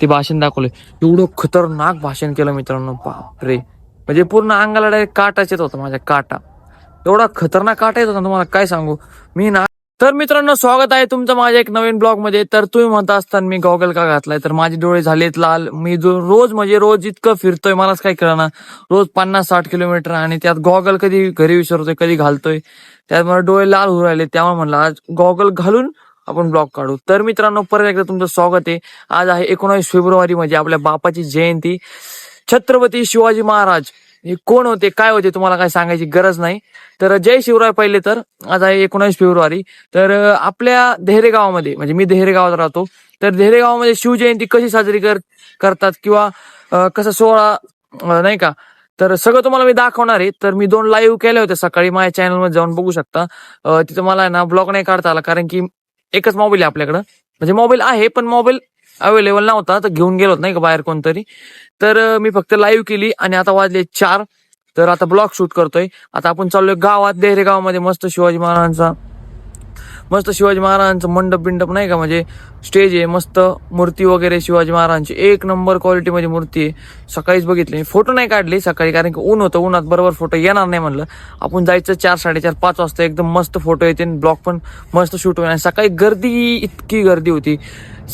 ते भाषण दाखवलं एवढं खतरनाक भाषण केलं मित्रांनो बापरे. म्हणजे पूर्ण अंगाला डायरेक्ट काटाच येत होता माझ्या काटा. एवढा खतरनाक काटा येत होता तुम्हाला काय सांगू? मी ना तर मित्रांनो स्वागत आहे तुमचं माझ्या एक नवीन ब्लॉगमध्ये तर तुम्ही म्हणता असताना मी गॉगल का घातलाय? तर माझे डोळे झालेत लाल. मी जो रोज म्हणजे रोज इतकं फिरतोय मलाच काय कळना. रोज पन्नास साठ किलोमीटर आणि त्यात गॉगल कधी घरी विसरतोय कधी घालतोय. त्यात मला डोळे लाल होऊ राहिले. त्यामुळे म्हणलं आज गॉगल घालून आपण ब्लॉग काढू. तर मित्रांनो परत एकदा तुमचं स्वागत आहे. आज आहे एकोणावीस फेब्रुवारी म्हणजे आपल्या बापाची जयंती. छत्रपती शिवाजी महाराज हे कोण होते काय होते तुम्हाला काय सांगायची गरज नाही. तर जय शिवराय पहिले तर. आज आहे एकोणावीस फेब्रुवारी. तर आपल्या देहरे गावामध्ये म्हणजे मी देहरे गावात राहतो. तर देहरे गावामध्ये शिवजयंती कशी साजरी कर करतात किंवा कसा सोहळा नाही का? तर सगळं तुम्हाला मी दाखवणार आहे. तर मी दोन लाईव्ह केले होते सकाळी. माझ्या चॅनलमध्ये जाऊन बघू शकता. तिथं मला आहे ना ब्लॉग नाही काढता आला. कारण की एकच मोबाईल आहे आपल्याकडं. म्हणजे मोबाईल आहे पण मोबाईल अवेलेबल नव्हता तर घेऊन गेलो नाही का बाहेर कोणतरी. तर मी फक्त लाईव्ह केली आणि आता वाजले चार. तर आता ब्लॉग शूट करतोय. आता आपण चाललोय गावात देहरे गावामध्ये मस्त शिवाजी महाराजांचा. मस्त शिवाजी महाराजांचं मंडप बिंडप नाही का? म्हणजे स्टेज आहे मस्त मूर्ती वगैरे शिवाजी महाराजांची. एक नंबर क्वालिटी मध्ये मूर्ती आहे. सकाळीच बघितली. फोटो नाही काढले सकाळी कारण की ऊन होतं. उन्हात बरोबर फोटो येणार नाही म्हणलं. आपण जायचं चार साडेचार पाच वाजता एकदम मस्त फोटो येते ब्लॉग पण मस्त शूट होईल आणि सकाळी गर्दी इतकी गर्दी होती.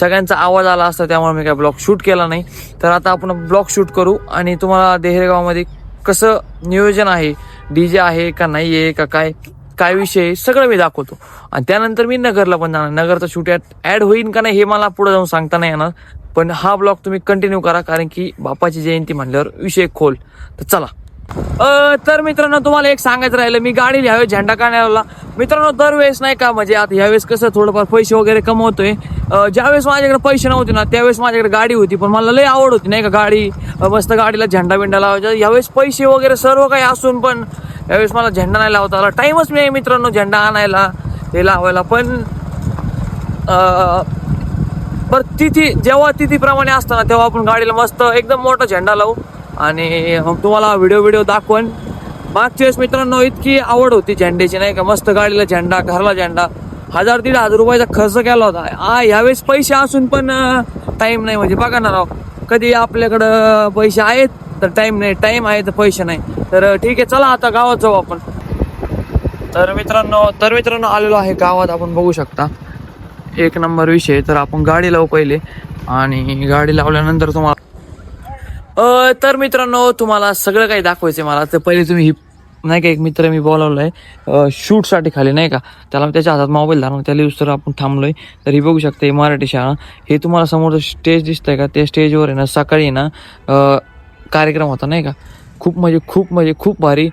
सगळ्यांचा आवाज आला असता त्यामुळे मी काय ब्लॉग शूट केला नाही. तर आता आपण ब्लॉग शूट करू आणि तुम्हाला देहरेगावामध्ये कसं नियोजन आहे? डीजे आहे का नाही आहे का काय? काय विषय सगळं मी दाखवतो. आणि त्यानंतर मी नगरला पण जाणार. नगरचं शूट ऍड होईल का नाही हे मला पुढे जाऊन सांगता नाही येणार. पण हा ब्लॉग तुम्ही कंटिन्यू करा कारण की बापाची जयंती म्हणल्यावर विषय खोल. तर चला. तर मित्रांनो तुम्हाला एक सांगायचं राहिलं मी गाडी ह्यावेळेस झेंडा काढण्याला मित्रांनो दरवेळेस नाही का म्हणजे आता ह्यावेळेस कसं थोडंफार पैसे वगैरे कमवतोय. ज्यावेळेस माझ्याकडे पैसे नव्हते ना त्यावेळेस माझ्याकडे गाडी होती पण मला लई आवड होती नाही का गाडी मस्त गाडीला झेंडा बिंडा लावायचा. यावेळेस पैसे वगैरे सर्व काही असून पण यावेळेस मला झेंडा नाही लावता आला. टाईमच नाही मित्रांनो झेंडा आणायला ते लावायला. पण बरं तिथी जेव्हा तिथीप्रमाणे असतं ना तेव्हा आपण गाडीला मस्त एकदम मोठा झेंडा लावू. आणि मग तुम्हाला व्हिडिओ व्हिडिओ दाखवून. मागच्या वेळेस मित्रांनो इतकी आवड होती झेंड्याची नाही का? मस्त गाडीला झेंडा घरला झेंडा. हजार दीड हजार रुपयाचा खर्च केला होता. आ यावेळेस पैसे असून पण टाईम नाही म्हणजे बघा ना राव. कधी आपल्याकडं पैसे आहेत तर टाइम नाही टाइम आहे तर पैसे नाही. तर ठीक आहे चला आता गावात जाऊ आपण. तर मित्रांनो तर मित्रांनो आलेलो आहे गावात आपण बघू शकता. एक नंबर विषय तर आपण गाडी लावू पहिले. आणि गाडी लावल्यानंतर तुम्हाला तर मित्रांनो तुम्हाला सगळं काही दाखवायचं मला. तर पहिले तुम्ही ही नाही का एक मित्र मी बोलावलाय शूटसाठी खाली नाही का? त्याला त्याच्या हातात मोबाईल धरून त्याला यूज तर आपण थांबलोय. तर ही बघू शकता मराठी शाळा. हे तुम्हाला समोरचं स्टेज दिसतंय का? त्या स्टेजवर आहे ना सकाळी आहे ना कार्यक्रम होता नाही का? खूप म्हणजे खूप म्हणजे खूप भारी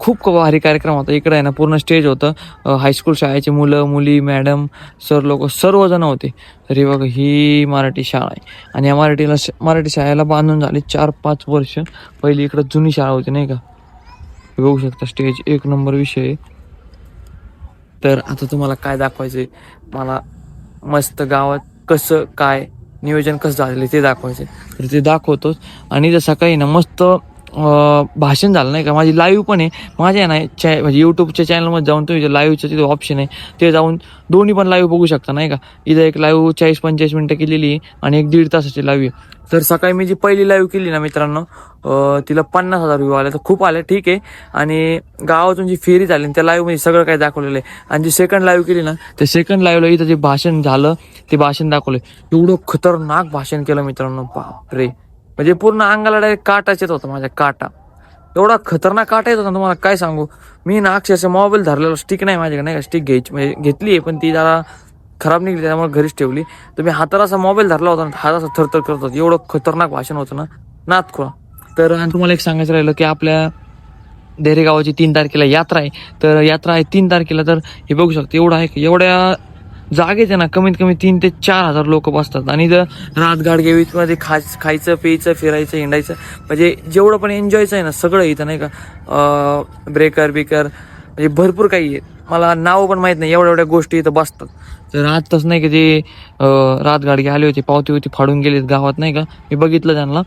खूप भारी कार्यक्रम होता. इकडे आहे ना पूर्ण स्टेज होतं. हायस्कूल शाळेची मुलं मुली मॅडम सर लोक सर्वजण होते. तरी बघ ही मराठी शाळा आहे. आणि या मराठीला मराठी शाळेला बांधून झाले चार पाच वर्ष. पहिली इकडं जुनी शाळा होती नाही का? बघू शकता स्टेज एक नंबर विषय आहे. तर आता तुम्हाला काय दाखवायचंय? मला मस्त गावात कसं काय नियोजन कसं झालेलं ते दाखवायचं तर ते दाखवतोच. आणि जर सकाळी ना मस्त भाषण झालं नाही का? माझी लाईव्ह पण आहे. माझ्या आहे ना चॅ म्हणजे यूट्यूबच्या चॅनलमध्ये जाऊन तुम्ही लाईव्हचं तिथे ऑप्शन आहे ते जाऊन दोन्ही पण लाईव्ह बघू शकता नाही का? इथं एक लाईव्ह चाळीस पंचेचाळीस मिनटं केलेली आहे आणि एक दीड तासाची लाईव्ह आहे. तर सकाळी मी जी पहिली लाईव्ह केली ना मित्रांनो तिला पन्नास हजार व्ह्यू आले. तर खूप आले ठीक आहे. आणि गावातून जी फेरी झाली त्या लाईव्हमध्ये सगळं काही दाखवलेलं आहे. आणि जी सेकंड लाईव्ह केली ना त्या सेकंड लाईव्हला इथं जे भाषण झालं ते भाषण दाखवलं एवढं खतरनाक भाषण केलं मित्रांनो बापरे. म्हणजे पूर्ण अंगाला डायरेक्ट काटाच येत होता माझ्या काटा. एवढा खतरनाक काटा येत होता तुम्हाला काय सांगू? मी ना अक्षरशः मोबाईल धरलेला स्टिक नाही माझ्याकडे नाही का? स्टिक घ्यायची म्हणजे घेतली आहे पण ती जरा खराब निघली त्यामुळे घरीच ठेवली. तर मी हाताला असा मोबाईल धरला होता ना हात असा थरथर करत होता. एवढं खतरनाक भाषण होतं ना नातखुळा तर आणि तुम्हाला एक सांगायचं राहिलं की आपल्या देहरे गावाची तीन तारखेला यात्रा आहे. तर यात्रा आहे तीन तारखेला तर हे बघू शकतो एवढं आहे एवढ्या जागेत आहे ना कमीत कमी तीन ते चार हजार लोक बसतात. आणि इथं रात गाडगेवीमध्ये खा खायचं प्यायचं फिरायचं हिंडायचं. म्हणजे जेवढं पण एन्जॉयचं आहे ना सगळं इथं नाही का ब्रेकर बिकर म्हणजे भरपूर काही आहे. मला नावं पण माहीत नाही एवढ्या एवढ्या गोष्टी इथं बसतात. तर आत्ताच नाही का ते रात गाडगे आले होते पावती होती फाडून गेलेत गावात नाही का? मी बघितलं त्यांना.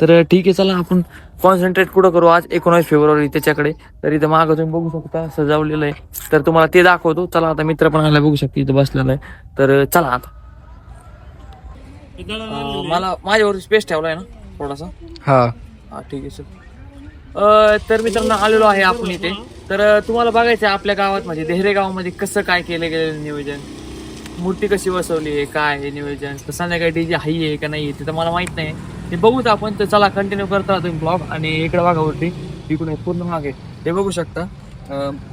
तर ठीक आहे चला आपण कॉन्सन्ट्रेट कुठं करू? आज एकोणावीस फेब्रुवारी त्याच्याकडे. तर इथं मागं तुम्ही बघू शकता सजावलेलं आहे. तर तुम्हाला ते दाखवतो. चला आता मित्र पण आला बघू शकता इथं बसलेला आहे. तर चला आता. मला माझ्यावर स्पेस ठेवलाय ना थोडासा? हा. हा ठीक आहे सर तर मित्रांनो आलेलो आहे आपण इथे. तर तुम्हाला बघायचं आहे आपल्या गावात म्हणजे देहरे गावामध्ये कसं काय केलं गेलेलं नियोजन? मूर्ती कशी बसवली आहे? काय आहे नियोजन? संध्याकाळी डीजे हाई आहे का नाही आहे ते तर मला माहीत नाही. ते बघूच आपण तर चला कंटिन्यू करत तुम्ही ब्लॉग आणि इकडे भागावरती तिकडून इकडून आहे, पूर्ण मागे. ते बघू शकता.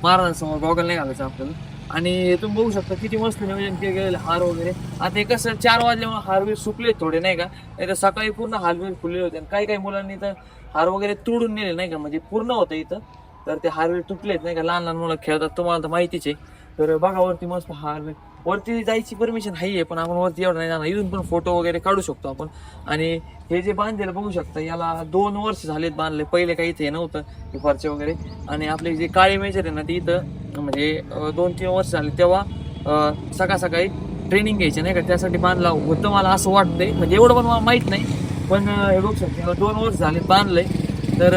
महाराजांसमोर गॉगल नाही घालायचं आपल्याला. आणि तुम्ही बघू शकता किती मस्त नियोजन केलं गेलेले हार वगैरे. आता हे कसं चार वाजल्यामुळे हारवीर सुकले थोडे नाही का? नाही तर सकाळी पूर्ण हारवीर फुलले होते. आणि काही काही मुलांनी तर हार वगैरे तोडून नेले नाही का? म्हणजे पूर्ण होतं इथं. तर ते हारवीर तुटलेत नाही का? लहान लहान मुलं खेळतात तुम्हाला तर माहितीच आहे. तर बघा वरती मस्त हार. वरती जायची परमिशन आहे पण आपण वरती एवढं नाही जाणार. इथून पण फोटो वगैरे काढू शकतो आपण. आणि हे जे बांधलेलं बघू शकता याला दोन वर्ष झालेत बांधले. पहिले काही इथे नव्हतं हे फरचे वगैरे. आणि आपले जे काळे मेजर आहे ना ते इथं म्हणजे दोन तीन वर्ष झाले. तेव्हा सकाळ सकाळी ट्रेनिंग घ्यायची नाही का? त्यासाठी बांधला होतं मला असं वाटतंय. म्हणजे एवढं पण मला माहीत नाही. पण हे बघू शकतो दोन वर्ष झाले बांधलंय तर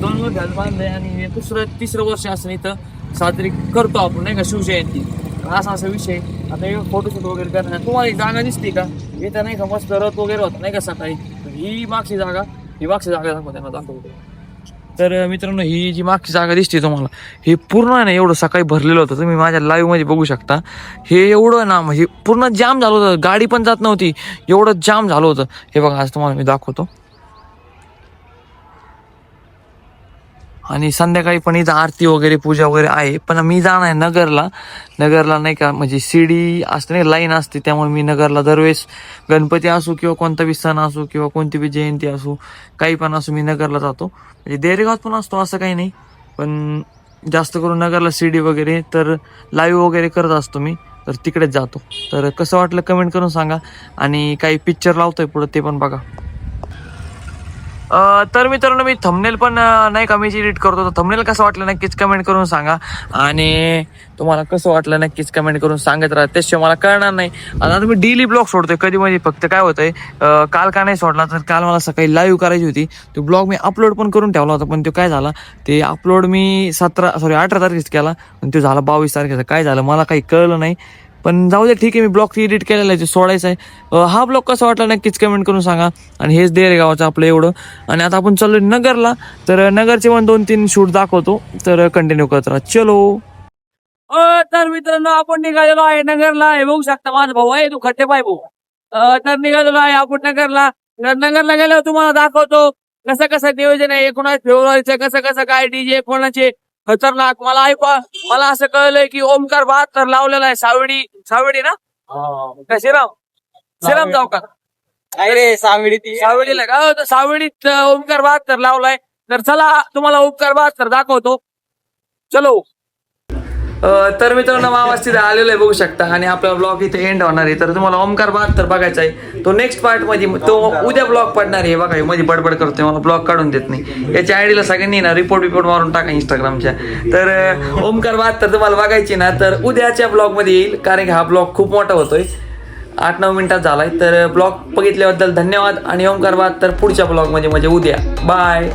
दोन वर्ष झाले बांधलंय आणि दुसरं तिसरं वर्ष असं इथं साजरी करतो आपण नाही का शिवजयंती. असा असा विषय. आता हे फोटोशूट वगैरे करणार तुम्हाला ही जागा दिसते का? इथं नाही का मस्त रथ वगैरे होत नाही का सकाळी. ही मागची जागा ही मागची जागा दाखवत त्यांना दाखवतो तर मित्रांनो ही जी मागची जागा दिसते तुम्हाला हे पूर्ण आहे ना एवढं सकाळी भरलेलं होतं. तुम्ही माझ्या लाईव्हमध्ये बघू शकता. हे एवढं ना म्हणजे पूर्ण जाम झालं होतं. गाडी पण जात नव्हती. एवढं जाम झालं होतं. हे बघा आज तुम्हाला मी दाखवतो. आणि संध्याकाळी पण इथं आरती वगैरे पूजा वगैरे आहे. पण मी जाणार आहे नगरला. नगरला नाही का म्हणजे सीडी असते नाही लाईन असते. त्यामुळे मी नगरला दरवेळेस गणपती असो किंवा कोणता बी सण असो किंवा कोणती बी जयंती असो काही पण असो मी नगरला जातो. म्हणजे देरेगावात पण असतो असं काही नाही. पण जास्त करून नगरला सीडी वगैरे तर लाईव्ह वगैरे करत असतो मी. तर तिकडेच जातो. तर कसं वाटलं कमेंट करून सांगा. आणि काही पिक्चर लावतोय पुढं ते पण बघा. तर मित्रांनो मी थंबनेल पण नाही का मी एडिट करतो. तर थंबनेल कसं वाटलं नक्कीच कमेंट करून सांगा. आणि तुम्हाला कसं वाटलं नक्कीच कमेंट करून सांगत राहा. त्याशिवाय मला कळणार नाही. आता मी डेली ब्लॉग सोडतोय. कधी म्हणजे फक्त काय होतंय काल का नाही सोडला तर काल मला सकाळी लाईव्ह करायची होती. तो ब्लॉग मी अपलोड पण करून ठेवला होता पण तो काय झाला ते अपलोड मी सतरा सॉरी अठरा तारखेच केला पण तो झाला बावीस तारखेचा. काय झालं मला काही कळलं नाही. पण जाऊ दे ठीक आहे मी ब्लॉग एडिट केलेला आहे सोडायचा सोडायचं आहे. हा ब्लॉग कसा वाटला नक्कीच कमेंट करून सांगा. आणि हेच देरे गावाचं आपलं एवढं. आणि आता आपण चाललो नगरला. तर नगरचे पण दोन तीन शूट दाखवतो. तर कंटिन्यू करत राहा. चलो. तर मित्रांनो आपण निघालेलो आहे नगरला. हे बघू शकता माझा भाऊ आहे तू खड्डे पाय भाऊ. तर निघालेलो आहे आपण नगरला. नगरला गेल्यावर तुम्हाला दाखवतो. कसं कसं नियोजन आहे एकोणास फेब्रुवारीचं कसं कसं काय डीजे कोणाचे खतरनाक. मला ऐकवा मला असं कळलंय की ओमकार बहात्तर लावलेला आहे सावडी सावडी ना? का श्रीराम? श्रीराम चौकात काय रे सावडी ती. सावडीला का? हो, तर सावडीत ओमकार बहात्तर लावलाय. तर चला तुम्हाला ओमकार बहात्तर दाखवतो. चलो. तर मित्रांनो मामास तिथे आलेलो आहे बघू शकता. आणि आपला ब्लॉग इथे एंड होणार आहे. तर तुम्हाला ओमकार बहात्तर बघायचा आहे. तो नेक्स्ट पार्टमध्ये तो उद्या ब्लॉग पडणार आहे. बघा मध्ये बडबड करतोय. मला ब्लॉग काढून देत नाही. याच्या आयडीला सगळ्यांनी ना रिपोर्ट बिपोर्ट मारून टाका इंस्टाग्रामच्या तर अं, ओमकार बहात्तर तुम्हाला बघायची ना तर उद्याच्या ब्लॉगमध्ये येईल. कारण की हा ब्लॉग खूप मोठा होतोय. आठ नऊ मिनिटात झालाय. तर ब्लॉग बघितल्याबद्दल धन्यवाद. आणि ओमकार बहात्तर पुढच्या ब्लॉगमध्ये म्हणजे उद्या. बाय